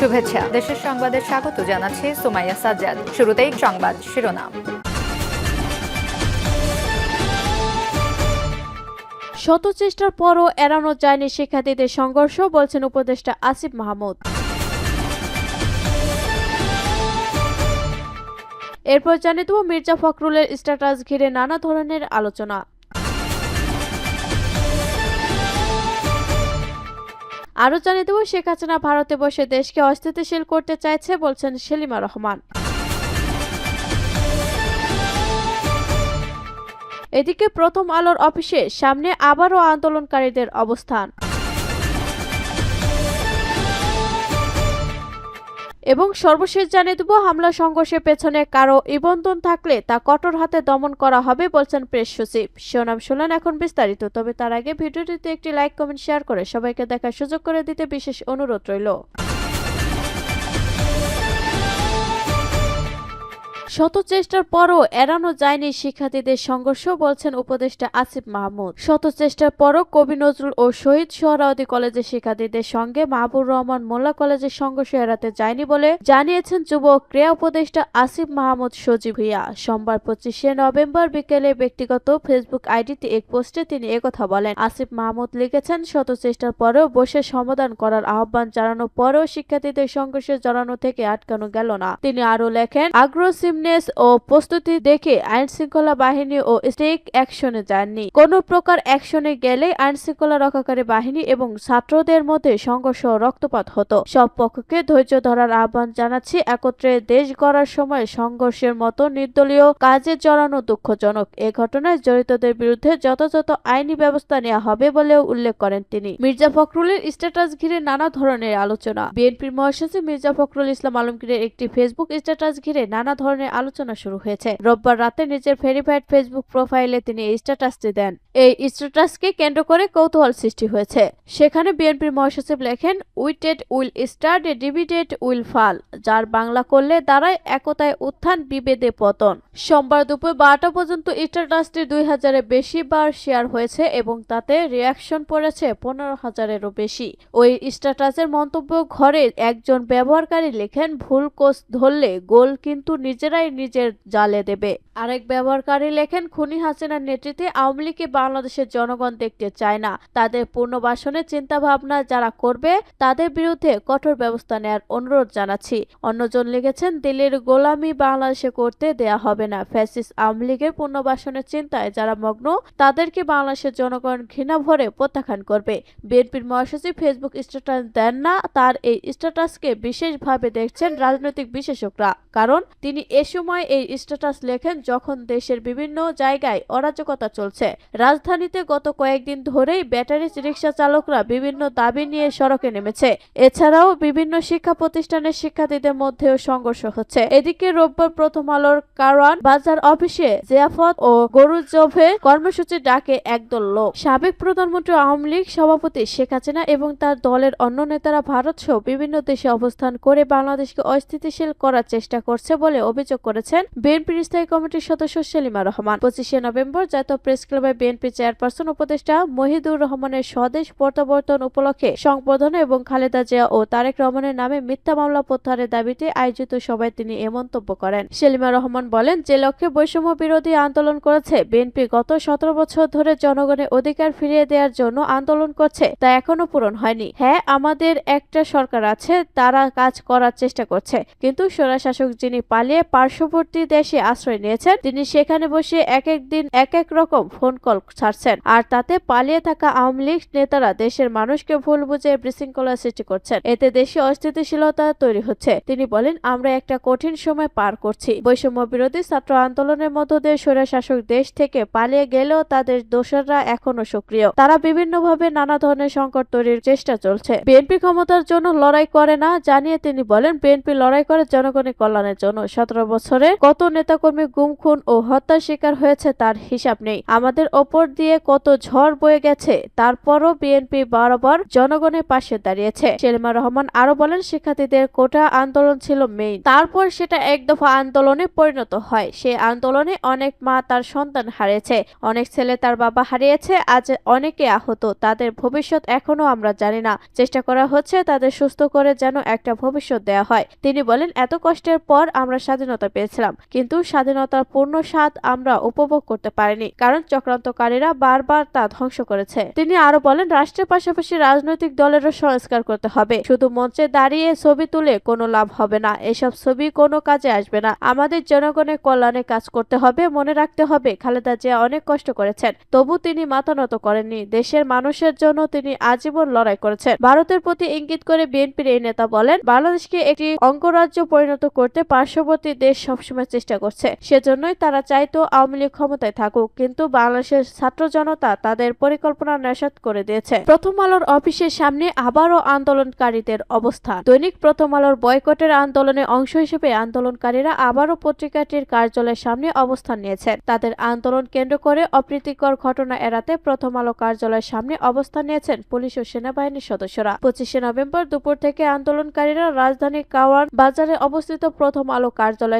শুভেচ্ছা। দেশের সংবাদে স্বাগত জানাচ্ছি সুমাইয়া সাজ্জাদ। শুরুতেই সংবাদ শিরোনাম। শত চেষ্টার পরও এড়ানো যায়নি শিক্ষার্থীদের সংঘর্ষ, বলছেন উপদেষ্টা আসিফ মাহমুদ। এরপর জানিয়ে দেব মির্জা ফখরুলের স্ট্যাটাস ঘিরে নানা ধরনের আলোচনা। আরও জানিয়ে দেব, শেখ হাসিনা ভারতে বসে দেশকে অস্থিতিশীল করতে চাইছে বলছেন সেলিমা রহমান। এদিকে প্রথম আলোর অফিসে সামনে আবারও আন্দোলনকারীদের অবস্থান। এবং সর্বশেষ জানিয়ে দেব, হামলা সংঘর্ষের পেছনে কারও নিবন্ধন থাকলে তা কঠোর হাতে দমন করা হবে বলছেন প্রেস সচিব। শিরোনাম শুনলেন এখন বিস্তারিত, তবে তার আগে ভিডিওটিতে একটি লাইক কমেন্ট শেয়ার করে সবাইকে দেখার সুযোগ করে দিতে বিশেষ অনুরোধ রইল। শত চেষ্টার পরও এড়ানো যায়নি শিক্ষার্থীদের সংঘর্ষ, বলছেন উপদেষ্টা আসিফ মাহমুদ। শত চেষ্টার পরও কবি নজরুল ও শহীদ সোহরাওয়ার্দী কলেজের শিক্ষার্থীদের সঙ্গে মাহবুর রহমান মোল্লা কলেজের সংঘর্ষ এড়াতে যায়নি বলে জানিয়েছেন যুব ক্রীড়া উপদেষ্টা আসিফ মাহমুদ সজীব ভুইয়া সোমবার পঁচিশে নভেম্বর বিকেলে ব্যক্তিগত ফেসবুক আইডিতে এক পোস্টে তিনি একথা বলেন। আসিফ মাহমুদ লিখেছেন শত চেষ্টার পরেও বসে সমাধান করার আহ্বান জানানোর পরেও শিক্ষার্থীদের সংঘর্ষে জড়ানো থেকে আটকানো গেল না। তিনি আরও লেখেন আগ্রসিভনেস ও প্রস্তুতি দেখে আইন শৃঙ্খলা বাহিনী ও স্টেক অ্যাকশনে যাননি। কোন প্রকার অ্যাকশনে গেলে আইন শৃঙ্খলা রক্ষাকারী বাহিনী এবং ছাত্রদের মধ্যে সংঘর্ষ রক্তপাত হতো। সব পক্ষকে ধৈর্য ধরার আহ্বান জানাচ্ছি একত্রে দেশ গড়ার সময় সংঘর্ষের মতো নির্দলীয় কাজে জড়ানো দুঃখজনক। এ ঘটনায় জড়িতদের বিরুদ্ধে যথাযথ আইনি ব্যবস্থা নেওয়া হবে বলেও উল্লেখ করেন তিনি। মির্জা ফখরুলের স্ট্যাটাস ঘিরে নানা ধরনের আলোচনা। বিএনপির মহাসচিব মির্জা ফখরুল ইসলাম আলমগীরের একটি ফেসবুক স্ট্যাটাস ঘিরে নানা ধরনের আলোচনা শুরু হয়েছে। রোববার রাতে নিজের ভেরিফাইড ফেসবুক প্রোফাইলে তিনি এই স্ট্যাটাসটি দেন। এই স্ট্যাটাসকে কেন্দ্র করে কৌতূহল সৃষ্টি হয়েছে। সেখানে বিএনপির মহাসচিব লেখেন united will start a divided will fall যার বাংলা করলে দাঁড়ায় একতায় উত্থান বিভেদে পতন। সোমবার দুপুর বারোটা পর্যন্ত স্ট্যাটাসটি দুই হাজারের বেশি বার শেয়ার হয়েছে এবং তাতে রিয়াকশন পড়েছে পনেরো হাজারেরও বেশি। ওই স্ট্যাটাসের মন্তব্য, ঘরে একজন ব্যবহারকারী লেখেন, ভুল কোচ ধরলে গোল কিন্তু নিজেরাই নিজের জালে দেবে। আরেক ব্যবহারকারী লেখেন, খুনি হাসিনার নেতৃত্বে আওয়ামী লীগকে বাংলাদেশের জনগণ দেখতে চায় না। তাদের পুনর্বাসনের চিন্তা ভাবনা যারা করবে, তাদের বিরুদ্ধে কঠোর ব্যবস্থা নেওয়ার অনুরোধ জানাচ্ছি। অন্যজন লিখেছেন, দিল্লির গোলামি বাংলাদেশে করতে দেয়া হবে না। ফ্যাসিস আওয়ামী লীগের পুনর্বাসনের চিন্তায় যারা মগ্ন, তাদেরকে বাংলাদেশের জনগণ ঘৃণা ভরে প্রত্যাখ্যান করবে। বিএনপির মহাসচিব ফেসবুক স্ট্যাটাস দেন না, তার এই স্ট্যাটাসকে বিশেষভাবে দেখছেন রাজনৈতিক বিশেষজ্ঞরা। কারণ তিনি এ সময় এই স্ট্যাটাস লেখেন যখন দেশের বিভিন্ন জায়গায় অরাজকতা চলছে। রাজধানীতে গত কয়েকদিন ধরেই ব্যাটারি রিক্সা চালকরা বিভিন্ন দাবি নিয়ে সড়কে নেমেছে। এছাড়াও বিভিন্ন শিক্ষা প্রতিষ্ঠানের শিক্ষার্থীদের মধ্যেও সংঘর্ষ হচ্ছে। এদিকে রোববার প্রথম আলোর কারওয়ান বাজার অফিসে জিয়াফত ও গরুজভে কর্মসূচি ডাকে একদল লোক। সাবেক প্রধানমন্ত্রী আওয়ামী লীগ সভাপতি শেখ হাসিনা এবং তার দলের অন্য নেতারা ভারত সহ বিভিন্ন দেশে অবস্থান করে বাংলাদেশকে অস্থিতিশীল করার চেষ্টা করছে বলে অভিযোগ করেছেন বিএনপির স্থায়ী কমিটির সদস্য সেলিমা রহমান। পঁচিশে নভেম্বর জাতীয় প্রেস ক্লাবে বিএনপি চেয়ারপারসন উপদেষ্টা মহিদুর রহমানের স্বদেশ প্রত্যাবর্তন উপলক্ষে সংবর্ধনা এবং খালেদা জিয়া ও তারেক রহমানের নামে মিথ্যা মামলা প্রত্যাহারের দাবিতে আয়োজিত সভায় তিনি এ মন্তব্য করেন। সেলিমা রহমান বলেন, যে লক্ষ্যে বৈষম্য বিরোধী আন্দোলন করেছে, বিএনপি গত সতেরো বছর ধরে জনগণের অধিকার ফিরিয়ে দেওয়ার জন্য আন্দোলন করছে, তা এখনও পূরণ হয়নি। হ্যাঁ আমাদের একটা সরকার আছে, তারা কাজ করার চেষ্টা করছে, কিন্তু স্বৈরশাসক যিনি পালিয়ে পার্শ্ববর্তী দেশে আশ্রয় নিয়েছেন। তিনি সেখানে বসে এক এক দিন এক এক রকম ফোন কল ছাড়ছেন। আর তাতে পালিয়ে থাকা আওয়ামী লীগ নেতারা দেশের মানুষকে ভুল বুঝে বিশৃঙ্খলা সৃষ্টি করছেন। এতে দেশে অস্থিতিশীলতা তৈরি হচ্ছে। তিনি বলেন, আমরা একটা কঠিন সময় পার করছি। বৈষম্য বিরোধী ছাত্র আন্দোলনের মধ্য দিয়ে স্বৈরশাসক দেশ থেকে পালিয়ে গেলেও তাদের দোসররা এখনও সক্রিয়। তারা বিভিন্নভাবে নানা ধরনের সংকট তৈরির চেষ্টা চলছে। বিএনপি ক্ষমতার জন্য লড়াই করে না জানিয়ে তিনি বলেন, বিএনপি লড়াই করে জনগণের কল্যাণের জন্য সতেরো বছরে কত নেতাকর্মী গুম খুন ও হত্যার শিকার হয়েছে তার হিসাব নেই। আমাদের ওপর দিয়ে কত ঝড় বয়ে গেছে, তারপরও বিএনপি বরাবর জনগণের পাশে দাঁড়িয়েছে। সেলিমা রহমান আরও বলেন, শিক্ষার্থীদের কোটা আন্দোলন ছিল মেইন তারপর সেটা এক দফা আন্দোলনে পরিণত হয়। সেই আন্দোলনে অনেক মা তার সন্তান হারিয়েছে, অনেক ছেলে তার বাবা হারিয়েছে, আজ অনেকে আহত। তাদের ভবিষ্যৎ এখনও আমরা জানি না। চেষ্টা করা হচ্ছে তাদের সুস্থ করে যেন একটা ভবিষ্যৎ দেয়া হয়। তিনি বলেন, এত কষ্টের পর আমরা স্বাধীনতা পেয়েছিলাম। কিন্তু স্বাধীনতার পূর্ণ স্বাদ আমরা উপভোগ করতে পারিনি, কারণ চক্রান্তকারীরা বারবার তা ধ্বংস করেছে। তিনি আরও বলেন, রাষ্ট্রের পাশাপাশি রাজনৈতিক দলেরও সংস্কার করতে হবে। শুধু মঞ্চে দাঁড়িয়ে ছবি তুলে কোনো লাভ হবে না। এসব ছবি কোনো কাজে আসবে না। আমাদের জনগণের কল্যাণে কাজ করতে হবে, মনে রাখতে হবে। খালেদা জিয়া অনেক কষ্ট করেছেন, তবু তিনি মাথা নত করেননি। দেশের মানুষের জন্য তিনি আজীবন লড়াই করেছেন। ভারতের প্রতি ইঙ্গিত করে বিএনপির এই নেতা বলেন, বাংলাদেশকে একটি অঙ্গরাজ্য পরিণত করতে পার্শ্ববর্তী দেশ সবসময় চেষ্টা করছে। সেজন্যই তারা চাইতো আওয়ামী লীগ ক্ষমতায় থাকুক, কিন্তু বাংলাদেশের ছাত্র জনতা তাদের পরিকল্পনা নেশাত করে দিয়েছে। প্রথম আলোর অফিসের সামনে আবারও আন্দোলনকারীদের অবস্থান দৈনিক প্রথম আলোর বয়কটের আন্দোলনে অংশ হিসেবে আন্দোলনকারীরা আবারও পত্রিকাটির কার্যালয়ের সামনে অবস্থান নিয়েছেন তাদের আন্দোলন কেন্দ্র করে অপ্রীতিকর ঘটনা এড়াতে প্রথম আলো কার্যালয়ের সামনে অবস্থান নিয়েছেন পুলিশ ও সেনাবাহিনীর সদস্যরা। পঁচিশে নভেম্বর দুপুর থেকে আন্দোলনকারীরা রাজধানী কাওয়ান বাজারে অবস্থিত প্রথম আলো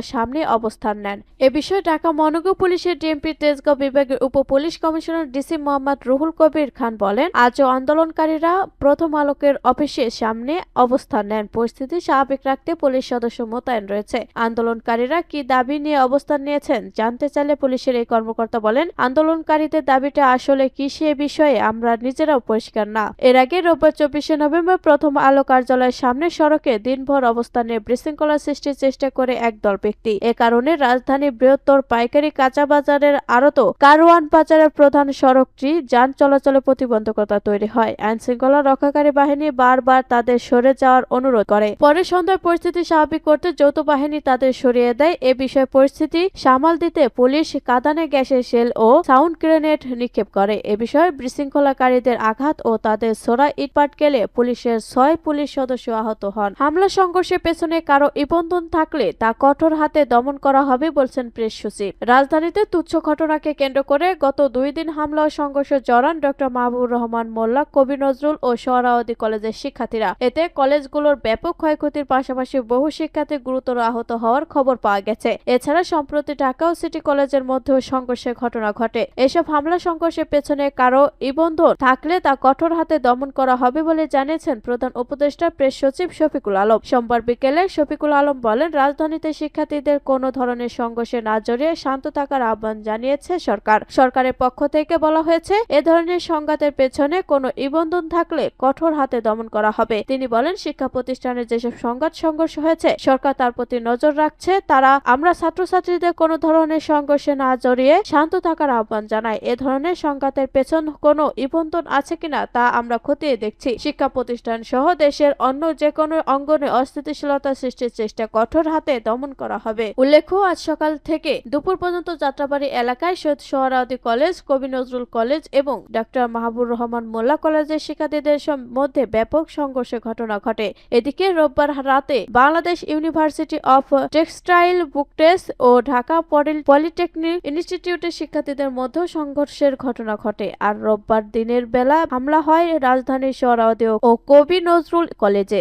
কার্যালয়ের সামনে অবস্থান নেন। এ বিষয়ে ঢাকা মহানগর পুলিশের ডিএমপি তেজগাঁও বিভাগের উপ police commissioner DC Mohammad Ruhul Kabir Khan বলেন, আজও আন্দোলনকারীরা প্রথম আলোকের অফিসের সামনে অবস্থান নেন। পরিস্থিতি স্বাভাবিক রাখতে পুলিশ সদস্য মোতায়েন রয়েছে। আন্দোলনকারীরা কি দাবি নিয়ে অবস্থান নিয়েছেন জানতে চাইলে পুলিশের এই কর্মকর্তা বলেন, আন্দোলনকারীদের দাবিটা আসলে কি সে বিষয়ে আমরা নিজেরাও পরিষ্কার না। এর আগে রোববার চব্বিশে নভেম্বর প্রথম আলো কার্যালয়ের সামনে সড়কে দিনভর অবস্থানে বিশৃঙ্খলা সৃষ্টির চেষ্টা করে একদল ব্যক্তি। এ কারণে রাজধানীর বৃহত্তর পাইকারি কাঁচা বাজারের আড়ত কারওয়ান বাজারের প্রধান সড়কটি যান চলাচলে প্রতিবন্ধকতা তৈরি হয়। আইন শৃঙ্খলা রক্ষাকারী বাহিনী বারবার তাদের সরে যাওয়ার অনুরোধ করে। পরে সন্ধ্যায় পরিস্থিতি স্বাভাবিক করতে যৌথ বাহিনী তাদের সরিয়ে দেয়। এ বিষয়ে পরিস্থিতি সামাল দিতে পুলিশ কাদানে গ্যাসের শেল ও সাউন্ড গ্রেনেড নিক্ষেপ করে। এ বিষয়ে বিশৃঙ্খলাকারীদের আঘাত ও তাদের সোরা ইটপাট গেলে পুলিশের ছয় পুলিশ সদস্য আহত হন। হামলা সংঘর্ষের পেছনে কারও ইবন্ধন থাকলে তা কঠোর হাতে দমন করা হবে বলছেন প্রেস সচিব। রাজধানীতে তুচ্ছ ঘটনাকে কেন্দ্র করে গত দুই দিন হামলা ও সংঘর্ষে জড়ান ডক্টর মাহবুব রহমান মোল্লা, কবি নজরুল ও সোহরাওয়ার্দী কলেজের শিক্ষার্থীরা। এতে কলেজগুলোর ব্যাপক ক্ষয়ক্ষতির পাশাপাশি বহু শিক্ষার্থী গুরুতর আহত হওয়ার খবর পাওয়া গেছে। এছাড়া সম্প্রতি ঢাকা ও সিটি কলেজের মধ্যেও সংঘর্ষের ঘটনা ঘটে। এসব হামলা সংঘর্ষের পেছনে কারও ইবন্ধন থাকলে তা কঠোর হাতে দমন করা হবে বলে জানিয়েছেন প্রধান উপদেষ্টা প্রেস সচিব শফিকুল আলম। সোমবার বিকেলে শফিকুল আলম বলেন, রাজধানীতে শিক্ষার্থীদের কোনো ধরনের সংঘর্ষে না জড়িয়ে শান্ত থাকার আহ্বান জানিয়েছে সরকার। সরকারের পক্ষ থেকে বলা হয়েছে, এ ধরনের সংঘাতের পেছনে কোনো ইবন্ধন থাকলে কঠোর হাতে দমন করা হবে। তিনি বলেন, শিক্ষা প্রতিষ্ঠানে যেসব সংঘাত সংঘর্ষ হয়েছে, সরকার তার প্রতি নজর রাখছে। তারা আমরা ছাত্রছাত্রীদের কোনো ধরনের সংঘর্ষে না জড়িয়ে শান্ত থাকার আহ্বান জানাই এ ধরনের সংঘাতের পেছন কোনো ইবন্ধন আছে কিনা তা আমরা খতিয়ে দেখছি। শিক্ষা প্রতিষ্ঠান সহ দেশের অন্য যে কোনো অঙ্গনে অস্থিতিশীলতা সৃষ্টির চেষ্টা কঠোর হাতে দমন করা হবে। উল্লেখ্য, আজ সকাল থেকে দুপুর পর্যন্ত যাত্রাবাড়ি এলাকায় সৈয়দ সোহরাওয়ার্দী কলেজ, কবি নজরুল কলেজ এবং ডক্টর মাহবুর রহমান মোল্লা কলেজের শিক্ষার্থীদের মধ্যে ব্যাপক সংঘর্ষের ঘটনা ঘটে। এদিকে রোববার রাতে Bangladesh university of textile BUTEX O Dhaka poly- polytechnic ইনস্টিটিউটের শিক্ষার্থীদের মধ্যে সংঘর্ষের ঘটনা ঘটে। আর রোববার দিনের বেলা হামলা হয় রাজধানীর সোহরাওয়ার্দী ও কবি নজরুল কলেজে।